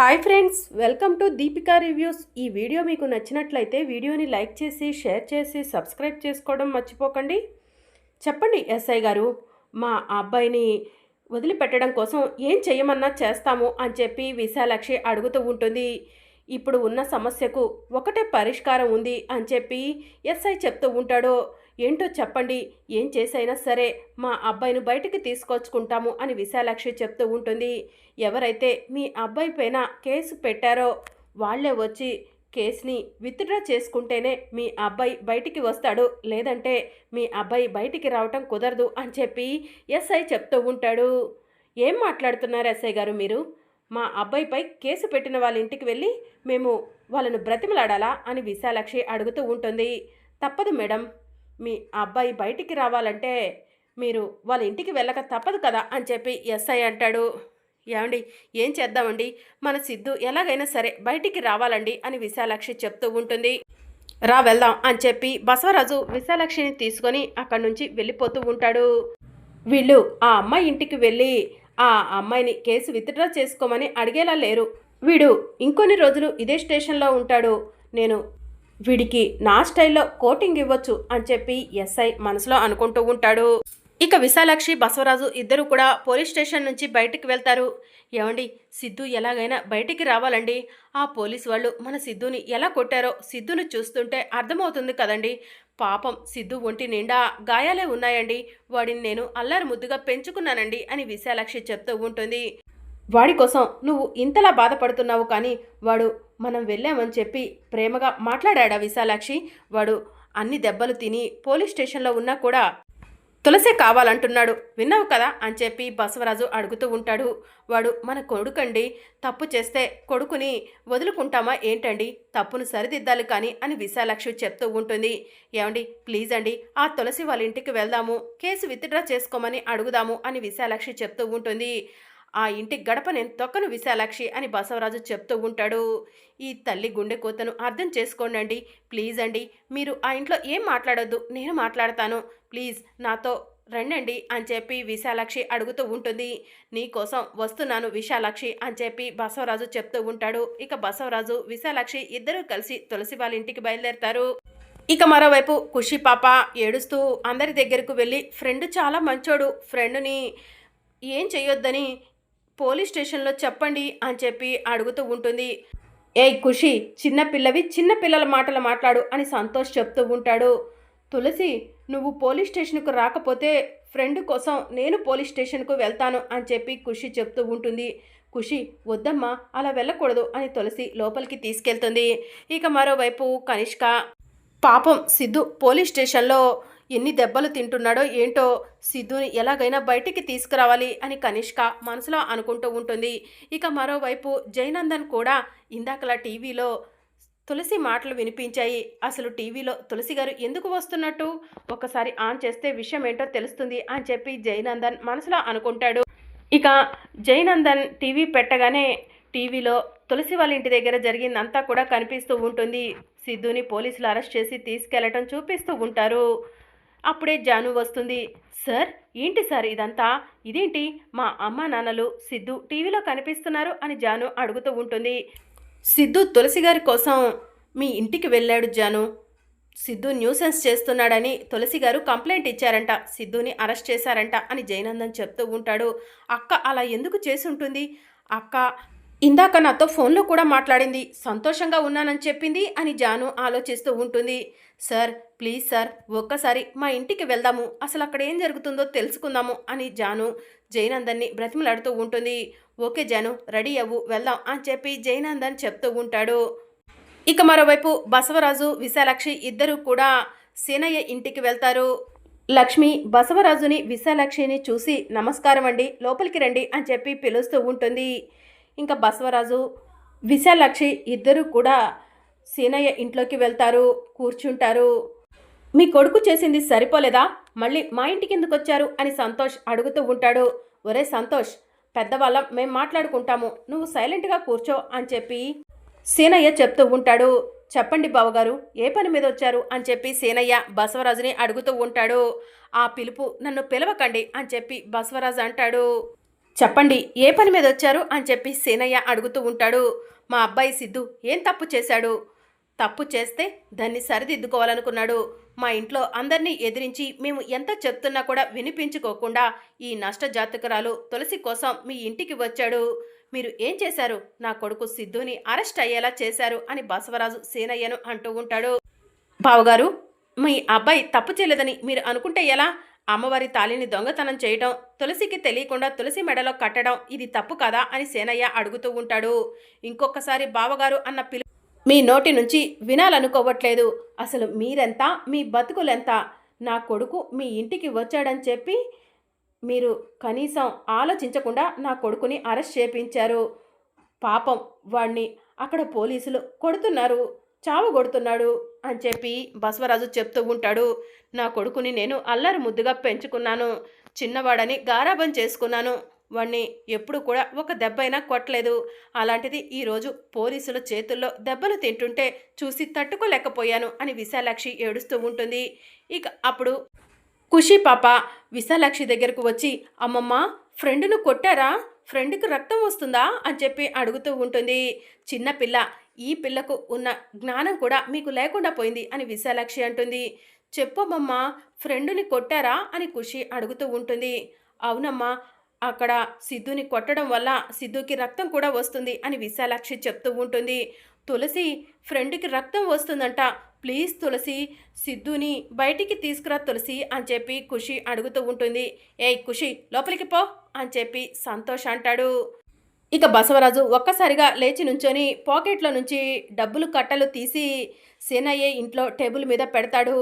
Hi friends welcome to Deepika reviews ఈ video మీకు నచ్చినట్లయితే వీడియోని లైక్ చేసి షేర్ చేసి సబ్స్క్రైబ్ చేసుకోవడం మర్చిపోకండి. చెప్పండి ఎస్ఐ గారు మా అబ్బాయిని వదిలిపెట్టడం కోసం ఏం చేయమన్నా చేస్తాము అని చెప్పి విశాలక్షి అడుగుతూ ఉంటుంది. ఇప్పుడు ఉన్న సమస్యకు ఒకటే పరిష్కారం ఉంది అని చెప్పి ఎస్ఐ చెప్తూ ఉంటాడు. ఏంటో చెప్పండి ఏం చేసైనా సరే మా అబ్బాయిని బయటికి తీసుకొచ్చుకుంటాము అని విశాలాక్షి చెప్తూ ఉంటుంది. ఎవరైతే మీ అబ్బాయి పైన కేసు పెట్టారో వాళ్ళే వచ్చి కేసుని విత్డ్రా చేసుకుంటేనే మీ అబ్బాయి బయటికి వస్తాడు లేదంటే మీ అబ్బాయి బయటికి రావటం కుదరదు అని చెప్పి ఎస్ఐ చెప్తూ ఉంటాడు. ఏం మాట్లాడుతున్నారు ఎస్ఐ గారు మీరు? మా అబ్బాయిపై కేసు పెట్టిన వాళ్ళ ఇంటికి వెళ్ళి మేము వాళ్ళను బ్రతిమలాడాలా అని విశాలాక్షి అడుగుతూ ఉంటుంది. తప్పదు మేడం మీ అబ్బాయి బయటికి రావాలంటే మీరు వాళ్ళ ఇంటికి వెళ్ళక తప్పదు కదా అని చెప్పి ఎస్ఐ అంటాడు. ఏమండి ఏం చేద్దామండి? మన సిద్ధు ఎలాగైనా సరే బయటికి రావాలండి అని విశాలాక్షి చెప్తూ ఉంటుంది. రా వెళ్దాం అని చెప్పి బసవరాజు విశాలాక్షిని తీసుకొని అక్కడి నుంచి వెళ్ళిపోతూ ఉంటాడు. వీళ్ళు ఆ అమ్మాయి ఇంటికి వెళ్ళి ఆ అమ్మాయిని కేసు విత్డ్రా చేసుకోమని అడిగేలా లేరు. వీడు ఇంకొన్ని రోజులు ఇదే స్టేషన్లో ఉంటాడు. నేను వీడికి నా స్టైల్లో కోటింగ్ ఇవ్వచ్చు అని చెప్పి ఎస్ఐ మనసులో అనుకుంటూ ఉంటాడు. ఇక విశాలాక్షి బసవరాజు ఇద్దరు కూడా పోలీస్ స్టేషన్ నుంచి బయటికి వెళ్తారు. ఏమండి సిద్ధు ఎలాగైనా బయటికి రావాలండి. ఆ పోలీస్ వాళ్ళు మన సిద్ధుని ఎలా కొట్టారో సిద్ధుని చూస్తుంటే అర్థమవుతుంది కదండి. పాపం సిద్ధు ఒంటి నిండా గాయాలే ఉన్నాయండి. వాడిని నేను అల్లారు ముద్దుగా పెంచుకున్నానండి అని విశాలాక్షి చెప్తూ ఉంటుంది. వాడి కోసం నువ్వు ఇంతలా బాధపడుతున్నావు కానీ వాడు మనం వెళ్ళామని చెప్పి ప్రేమగా మాట్లాడాడు విశాలాక్షి? వాడు అన్ని దెబ్బలు తిని పోలీస్ స్టేషన్లో ఉన్నా కూడా తులసే కావాలంటున్నాడు. విన్నావు కదా? అని చెప్పి బసవరాజు అడుగుతూ ఉంటాడు. వాడు మన కొడుకండి తప్పు చేస్తే కొడుకుని వదులుకుంటామా ఏంటండి? తప్పును సరిదిద్దాలి కానీ అని విశాలాక్షి చెప్తూ ఉంటుంది. ఏమండి? ప్లీజ్ అండి ఆ తులసి వాళ్ళ ఇంటికి వెళ్దాము. కేసు విత్డ్రా చేసుకోమని అడుగుదాము అని విశాలాక్షి చెప్తూ ఉంటుంది. ఆ ఇంటి గడప నేను తొక్కను విశాలాక్షి అని బసవరాజు చెప్తూ ఉంటాడు. ఈ తల్లి గుండె కోతను అర్థం చేసుకోండి ప్లీజ్ అండి మీరు ఆ ఇంట్లో ఏం మాట్లాడొద్దు నేను మాట్లాడతాను. ప్లీజ్ నాతో రండండి అని చెప్పి విశాలాక్షి అడుగుతూ ఉంటుంది. నీకోసం వస్తున్నాను విశాలాక్షి అని చెప్పి బసవరాజు చెప్తూ ఉంటాడు. ఇక బసవరాజు విశాలాక్షి ఇద్దరూ కలిసి తులసి వాళ్ళ ఇంటికి బయలుదేరతారు. ఇక మరోవైపు ఖుషి పాప ఏడుస్తూ అందరి దగ్గరకు వెళ్ళి ఫ్రెండ్ చాలా మంచోడు ఫ్రెండ్ని ఏం చేయొద్దని పోలీస్ స్టేషన్లో చెప్పండి అని చెప్పి అడుగుతూ ఉంటుంది. ఏయ్ ఖుషి చిన్న పిల్లవి చిన్న పిల్లల మాటలు మాట్లాడు అని సంతోష్ చెప్తూ ఉంటాడు. తులసి నువ్వు పోలీస్ స్టేషన్కు రాకపోతే ఫ్రెండ్ కోసం నేను పోలీస్ స్టేషన్కు వెళ్తాను అని చెప్పి ఖుషి చెప్తూ ఉంటుంది. ఖుషి వద్దమ్మా అలా వెళ్ళకూడదు అని తులసి లోపలికి తీసుకెళ్తుంది. ఇక మరోవైపు కనిష్క పాపం సిద్ధు పోలీస్ స్టేషన్లో ఎన్ని దెబ్బలు తింటున్నాడో ఏంటో సిద్ధుని ఎలాగైనా బయటికి తీసుకురావాలి అని కనిష్క మనసులో అనుకుంటూ ఉంటుంది. ఇక మరోవైపు జయనందన్ కూడా ఇందాకలా టీవీలో తులసి మాటలు వినిపించాయి. అసలు టీవీలో తులసి గారు ఎందుకు వస్తున్నట్టు? ఒకసారి ఆన్ చేస్తే విషయం ఏంటో తెలుస్తుంది అని చెప్పి జయనందన్ మనసులో అనుకుంటాడు. ఇక జయనందన్ టీవీ పెట్టగానే టీవీలో తులసి వాళ్ళ ఇంటి దగ్గర జరిగిందంతా కూడా కనిపిస్తూ ఉంటుంది. సిద్ధుని పోలీసులు అరెస్ట్ చేసి తీసుకెళ్ళటం చూపిస్తూ ఉంటారు. అప్పుడే జాను వస్తుంది. సార్ ఏంటి సార్ ఇదంతా? ఇదేంటి? మా అమ్మ నాన్నలు సిద్ధు టీవీలో కనిపిస్తున్నారు అని జాను అడుగుతూ ఉంటుంది. సిద్ధు తులసి గారి కోసం మీ ఇంటికి వెళ్ళాడు జాను. సిద్ధు న్యూసెన్స్ చేస్తున్నాడని తులసి గారు కంప్లైంట్ ఇచ్చారంట. సిద్ధుని అరెస్ట్ చేశారంట అని జయనందన్ చెప్తూ ఉంటాడు. అక్క అలా ఎందుకు చేసి ఉంటుంది అక్క ఇందాక నాతో ఫోన్లో కూడా మాట్లాడింది. సంతోషంగా ఉన్నానని చెప్పింది అని జాను ఆలోచిస్తూ ఉంటుంది. సార్ ప్లీజ్ సార్ ఒక్కసారి మా ఇంటికి వెళ్దాము. అసలు అక్కడ ఏం జరుగుతుందో తెలుసుకుందాము అని జాను జైనందన్ని బ్రతిమలాడుతూ ఉంటుంది. ఓకే జాను రెడీ అవ్వు వెళ్దాం అని చెప్పి జైనందన్ చెప్తూ ఉంటాడు. ఇక మరోవైపు బసవరాజు విశాలాక్షి ఇద్దరూ కూడా సీనయ్య ఇంటికి వెళ్తారు. లక్ష్మి బసవరాజుని విశాలాక్షిని చూసి నమస్కారం అండి లోపలికి రండి అని చెప్పి పిలుస్తూ ఉంటుంది. ఇంకా బసవరాజు విశాలక్షి ఇద్దరు కూడా సీనయ్య ఇంట్లోకి వెళ్తారు కూర్చుంటారు. మీ కొడుకు చేసింది సరిపోలేదా? మళ్ళీ మా ఇంటికి ఎందుకు వచ్చారు? అని సంతోష్ అడుగుతూ ఉంటాడు. ఒరే సంతోష్ పెద్దవాళ్ళం మేము మాట్లాడుకుంటాము. నువ్వు సైలెంట్గా కూర్చో అని చెప్పి సీనయ్య చెప్తూ ఉంటాడు. చెప్పండి బావగారు ఏ పని మీద వచ్చారు? అని చెప్పి సీనయ్య బసవరాజుని అడుగుతూ ఉంటాడు. ఆ పిలుపు నన్ను పిలవకండి అని చెప్పి బసవరాజు అంటాడు. చెప్పండి ఏ పని మీద వచ్చారు అని చెప్పి సీనయ్య అడుగుతూ ఉంటాడు. మా అబ్బాయి సిద్ధు ఏం తప్పు చేశాడు? తప్పు చేస్తే దాన్ని సరిదిద్దుకోవాలనుకున్నాడు. మా ఇంట్లో అందరినీ ఎదిరించి మేము ఎంత చెప్తున్నా కూడా వినిపించుకోకుండా ఈ నష్ట జాతకురాలు తులసి కోసం మీ ఇంటికి వచ్చాడు. మీరు ఏం చేశారు? నా కొడుకు సిద్ధుని అరెస్ట్ అయ్యేలా చేశారు అని బసవరాజు సీనయ్యను అంటూ ఉంటాడు. బావగారు మీ అబ్బాయి తప్పు చేయలేదని మీరు అనుకుంటే ఎలా? అమ్మవారి తాళిని దొంగతనం చేయడం తులసికి తెలియకుండా తులసి మెడలో కట్టడం ఇది తప్పు కదా అని సేనయ్య అడుగుతూ ఉంటాడు. ఇంకొకసారి బావగారు అన్న పిలు మీ నోటి నుంచి వినాలనుకోవట్లేదు అసలు మీరెంత? మీ బతుకులెంత? నా కొడుకు మీ ఇంటికి వచ్చాడని చెప్పి మీరు కనీసం ఆలోచించకుండా నా కొడుకుని అరెస్ట్ చేపించారు. పాపం వాణ్ణి అక్కడ పోలీసులు కొడుతున్నారు. చావు కొడుతున్నాడు. అని చెప్పి బసవరాజు చెప్తూ ఉంటాడు. నా కొడుకుని నేను అల్లరి ముద్దుగా పెంచుకున్నాను. చిన్నవాడని గారాబం చేసుకున్నాను. వాణ్ణి ఎప్పుడు కూడా ఒక దెబ్బైనా కొట్టలేదు. అలాంటిది ఈరోజు పోలీసుల చేతుల్లో దెబ్బలు తింటుంటే చూసి తట్టుకోలేకపోయాను అని విశాలాక్షి ఏడుస్తూ ఉంటుంది. ఇక అప్పుడు ఖుషి పాప విశాలాక్షి దగ్గరకు వచ్చి అమ్మమ్మ ఫ్రెండ్ను కొట్టారా? ఫ్రెండ్కి రక్తం వస్తుందా? అని చెప్పి అడుగుతూ ఉంటుంది. చిన్నపిల్ల ఈ పిల్లకు ఉన్న జ్ఞానం కూడా మీకు లేకుండా పోయింది అని విశాలాక్షి అంటుంది. చెప్పమ్మమ్మ ఫ్రెండుని కొట్టారా అని ఖుషి అడుగుతూ ఉంటుంది. అవునమ్మా అక్కడ సిద్ధుని కొట్టడం వల్ల సిద్ధుకి రక్తం కూడా వస్తుంది అని విశాలాక్షి చెప్తూ ఉంటుంది. తులసి ఫ్రెండ్కి రక్తం వస్తుందంట. ప్లీజ్ తులసి సిద్ధుని బయటికి తీసుకురా తులసి అని చెప్పి ఖుషి అడుగుతూ ఉంటుంది. ఏయ్ ఖుషి లోపలికి పో అని చెప్పి సంతోష్ అంటాడు. ఇక బసవరాజు ఒక్కసారిగా లేచి నుంచొని పాకెట్లో నుంచి డబ్బులు కట్టలు తీసి సేనయ్యే ఇంట్లో టేబుల్ మీద పెడతాడు.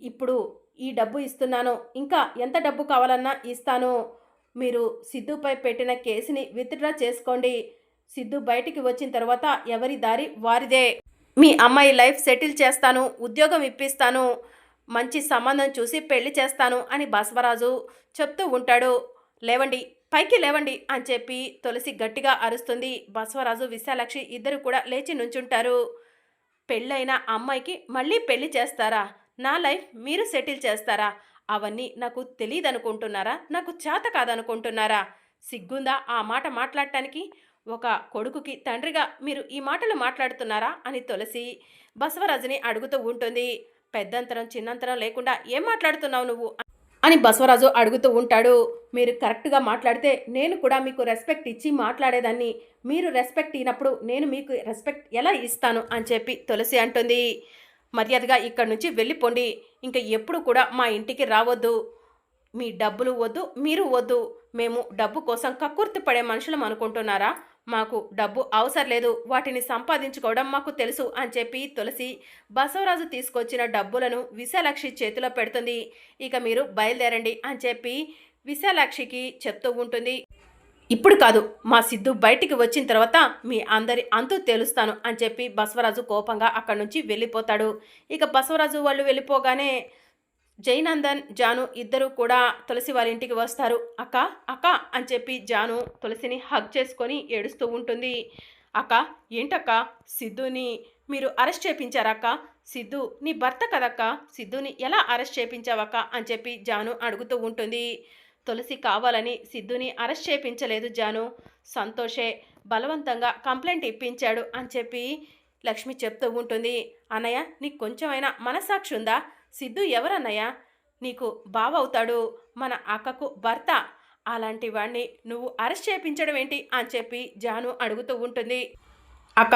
ఇప్పుడు ఈ డబ్బు ఇస్తున్నాను. ఇంకా ఎంత డబ్బు కావాలన్నా ఇస్తాను. మీరు సిద్ధుపై పెట్టిన కేసుని విత్డ్రా చేసుకోండి. సిద్ధు బయటికి వచ్చిన తర్వాత ఎవరి దారి వారిదే. మీ అమ్మాయి లైఫ్ సెటిల్ చేస్తాను. ఉద్యోగం ఇప్పిస్తాను. మంచి సంబంధం చూసి పెళ్ళి చేస్తాను అని బసవరాజు చెప్తూ ఉంటాడు. లేవండి పైకి లేవండి అని చెప్పి తులసి గట్టిగా అరుస్తుంది. బసవరాజు విశాలక్షి ఇద్దరు కూడా లేచి నుంచుంటారు. పెళ్ళైన అమ్మాయికి మళ్ళీ పెళ్ళి చేస్తారా? నా లైఫ్ మీరు సెటిల్ చేస్తారా? అవన్నీ నాకు తెలియదనుకుంటున్నారా నాకు చేత కాదనుకుంటున్నారా? సిగ్గుందా ఆ మాట మాట్లాడటానికి? ఒక కొడుకుకి తండ్రిగా మీరు ఈ మాటలు మాట్లాడుతున్నారా? అని తులసి బసవరాజుని అడుగుతూ ఉంటుంది. పెద్దంతరం చిన్నంతరం లేకుండా ఏం మాట్లాడుతున్నావు నువ్వు? అని బసవరాజు అడుగుతూ ఉంటాడు. మీరు కరెక్ట్గా మాట్లాడితే నేను కూడా మీకు రెస్పెక్ట్ ఇచ్చి మాట్లాడేదాన్ని. మీరు రెస్పెక్ట్ ఇనప్పుడు నేను మీకు రెస్పెక్ట్ ఎలా ఇస్తాను? అని చెప్పి తులసి అంటుంది. మర్యాదగా ఇక్కడి నుంచి వెళ్ళిపోండి. ఇంకా ఎప్పుడు కూడా మా ఇంటికి రావద్దు. మీ డబ్బులు వద్దు మీరు వద్దు. మేము డబ్బు కోసం కక్కుర్తి పడే మనుషులం అనుకుంటున్నారా? మాకు డబ్బు అవసరం లేదు వాటిని సంపాదించుకోవడం మాకు తెలుసు అని చెప్పి తులసి బసవరాజు తీసుకొచ్చిన డబ్బులను విశాలాక్షి చేతిలో పెడుతుంది. ఇక మీరు బయలుదేరండి అని చెప్పి విశాలాక్షికి చెప్తూ ఉంటుంది. ఇప్పుడు కాదు మా సిద్ధు బయటికి వచ్చిన తర్వాత మీ అందరి అంతు తెలుస్తాను అని చెప్పి బసవరాజు కోపంగా అక్కడి నుంచి వెళ్ళిపోతాడు. ఇక బసవరాజు వాళ్ళు వెళ్ళిపోగానే జైనందన్ జాను ఇద్దరు కూడా తులసి వాళ్ళ ఇంటికి వస్తారు. అక్క అక్క అని చెప్పి జాను తులసిని హగ్ చేసుకొని ఏడుస్తూ ఉంటుంది. అక్క ఏంటక్క? సిద్ధుని మీరు అరెస్ట్ చేపించారక్క సిద్ధు నీ భర్త కదక్క? సిద్ధుని ఎలా అరెస్ట్ చేపించావక్క అని చెప్పి జాను అడుగుతూ ఉంటుంది. తులసి కావాలని సిద్ధుని అరెస్ట్ చేయించలేదు జాను. సంతోషే బలవంతంగా కంప్లైంట్ ఇప్పించాడు అని చెప్పి లక్ష్మి చెప్తూ ఉంటుంది. అన్నయ్య నీకు కొంచెమైనా మనసాక్షి ఉందా? సిద్ధు ఎవరన్నయ్యా? నీకు బావవుతాడు మన అక్కకు భర్త. అలాంటి వాణ్ణి నువ్వు అరెస్ట్ చేయించడం ఏంటి? అని చెప్పి జాను అడుగుతూ ఉంటుంది. అక్క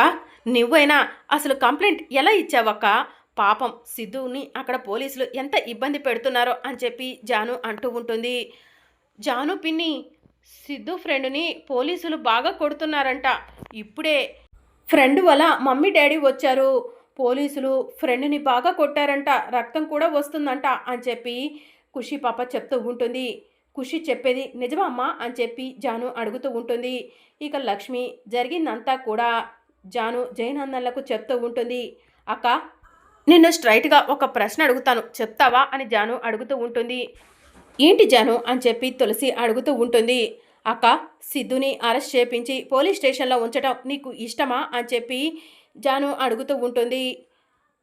నువ్వైనా అసలు కంప్లైంట్ ఎలా ఇచ్చావక్క? పాపం సిద్ధుని అక్కడ పోలీసులు ఎంత ఇబ్బంది పెడుతున్నారో అని చెప్పి జాను అంటూ ఉంటుంది. జాను పిన్ని సిద్ధు ఫ్రెండ్ని పోలీసులు బాగా కొడుతున్నారంట. ఇప్పుడే ఫ్రెండ్ వల్ల మమ్మీ డాడీ వచ్చారు. పోలీసులు ఫ్రెండ్ని బాగా కొట్టారంట రక్తం కూడా వస్తుందంట అని చెప్పి ఖుషి పాప చెప్తూ ఉంటుంది. ఖుషి చెప్పేది నిజమా అమ్మా? అని చెప్పి జాను అడుగుతూ ఉంటుంది. ఇక లక్ష్మి జరిగిందంతా కూడా జాను జయనందన్లకు చెప్తూ ఉంటుంది. అక్క నిన్ను స్ట్రైట్గా ఒక ప్రశ్న అడుగుతాను చెప్తావా? అని జాను అడుగుతూ ఉంటుంది. ఏంటి జాను? అని చెప్పి తులసి అడుగుతూ ఉంటుంది. అక్క సిద్ధుని అరెస్ట్ చేపించి పోలీస్ స్టేషన్లో ఉంచటం నీకు ఇష్టమా? అని చెప్పి జాను అడుగుతూ ఉంటుంది.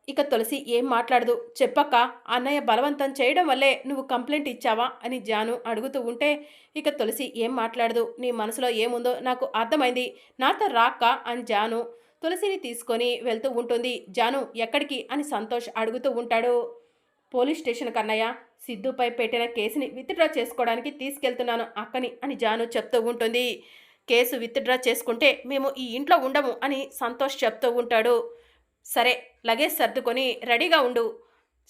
ఇక తులసి ఏం మాట్లాడదు. చెప్పక్క అన్నయ్య బలవంతం చేయడం వల్లే నువ్వు కంప్లైంట్ ఇచ్చావా? అని జాను అడుగుతూ ఉంటే ఇక తులసి ఏం మాట్లాడదు. నీ మనసులో ఏముందో నాకు అర్థమైంది. నాతో రాక్క అని జాను తులసిని తీసుకొని వెళ్తూ ఉంటుంది. జాను ఎక్కడికి? అని సంతోష్ అడుగుతూ ఉంటాడు. పోలీస్ స్టేషన్ కన్నయ్య సిద్ధుపై పెట్టిన కేసుని విత్డ్రా చేసుకోవడానికి తీసుకెళ్తున్నాను అక్కని అని జాను చెప్తూ ఉంటుంది. కేసు విత్డ్రా చేసుకుంటే మేము ఈ ఇంట్లో ఉండము అని సంతోష్ చెప్తూ ఉంటాడు. సరే లగేజ్ సర్దుకొని రెడీగా ఉండు.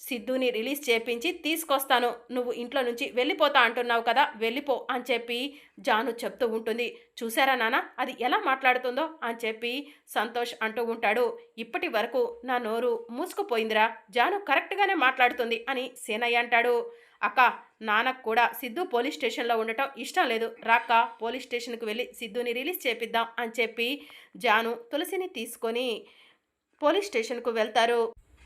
సిద్ధుని రిలీజ్ చేపించి తీసుకొస్తాను. నువ్వు ఇంట్లో నుంచి వెళ్ళిపోతా అంటున్నావు కదా వెళ్ళిపో అని చెప్పి జాను చెప్తూ ఉంటుంది. చూసారా నాన్న అది ఎలా మాట్లాడుతుందో అని చెప్పి సంతోష్ అంటూ ఉంటాడు. ఇప్పటి వరకు నా నోరు మూసుకుపోయిందిరా జాను కరెక్ట్గానే మాట్లాడుతుంది అని సేనయ్య అంటాడు. అక్క నాన్నకు కూడా సిద్ధు పోలీస్ స్టేషన్లో ఉండటం ఇష్టం లేదు. రాక్క పోలీస్ స్టేషన్కి వెళ్ళి సిద్ధుని రిలీజ్ చేపిద్దాం అని చెప్పి జాను తులసిని తీసుకొని పోలీస్ స్టేషన్కు వెళ్తారు.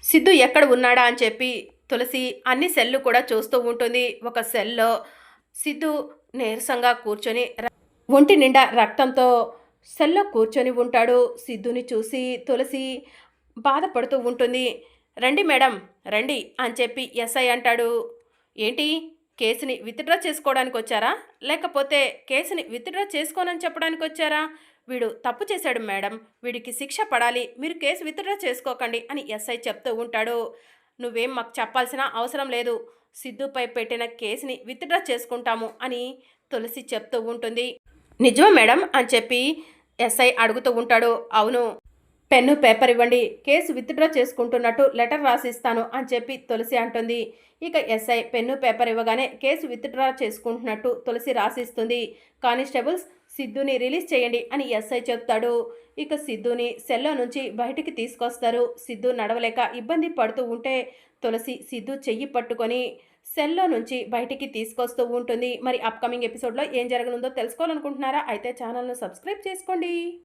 సిద్ధు ఎక్కడ ఉన్నాడా అని చెప్పి తులసి అన్ని సెల్లు కూడా చూస్తూ ఉంటుంది. ఒక సెల్లో సిద్ధు నీరసంగా కూర్చొని ఒంటి నిండా రక్తంతో సెల్లో కూర్చొని ఉంటాడు. సిద్ధుని చూసి తులసి బాధపడుతూ ఉంటుంది. రండి మేడం రండి అని చెప్పి ఎస్ఐ అంటాడు. ఏంటి? కేసుని విత్డ్రా చేసుకోవడానికి వచ్చారా లేకపోతే కేసుని విత్డ్రా చేసుకోనని చెప్పడానికి వచ్చారా వీడు తప్పు చేశాడు మేడం. వీడికి శిక్ష పడాలి. మీరు కేసు విత్డ్రా చేసుకోకండి అని ఎస్ఐ చెప్తూ ఉంటాడు. నువ్వేం మాకు చెప్పాల్సిన అవసరం లేదు. సిద్ధుపై పెట్టిన కేసుని విత్డ్రా చేసుకుంటాము అని తులసి చెప్తూ ఉంటుంది. నిజమా మేడం? అని చెప్పి ఎస్ఐ అడుగుతూ ఉంటాడు. అవును. పెన్ను పేపర్ ఇవ్వండి. కేసు విత్డ్రా చేసుకుంటున్నట్టు లెటర్ రాసిస్తాను అని చెప్పి తులసి అంటుంది. ఇక ఎస్ఐ పెన్ను పేపర్ ఇవ్వగానే కేసు విత్డ్రా చేసుకుంటున్నట్టు తులసి రాసిస్తుంది. కానిస్టేబుల్స్ సిద్ధుని రిలీజ్ చేయండి అని ఎస్ఐ చెప్తాడు. ఇక సిద్ధుని సెల్లో నుంచి బయటికి తీసుకొస్తారు. సిద్ధు నడవలేక ఇబ్బంది పడుతూ ఉంటే తులసి సిద్ధు చెయ్యి పట్టుకొని సెల్లో నుంచి బయటికి తీసుకొస్తూ ఉంటుంది. మరి అప్కమింగ్ ఎపిసోడ్లో ఏం జరగనుందో తెలుసుకోవాలనుకుంటున్నారా? అయితే ఛానల్ను సబ్స్క్రైబ్ చేసుకోండి.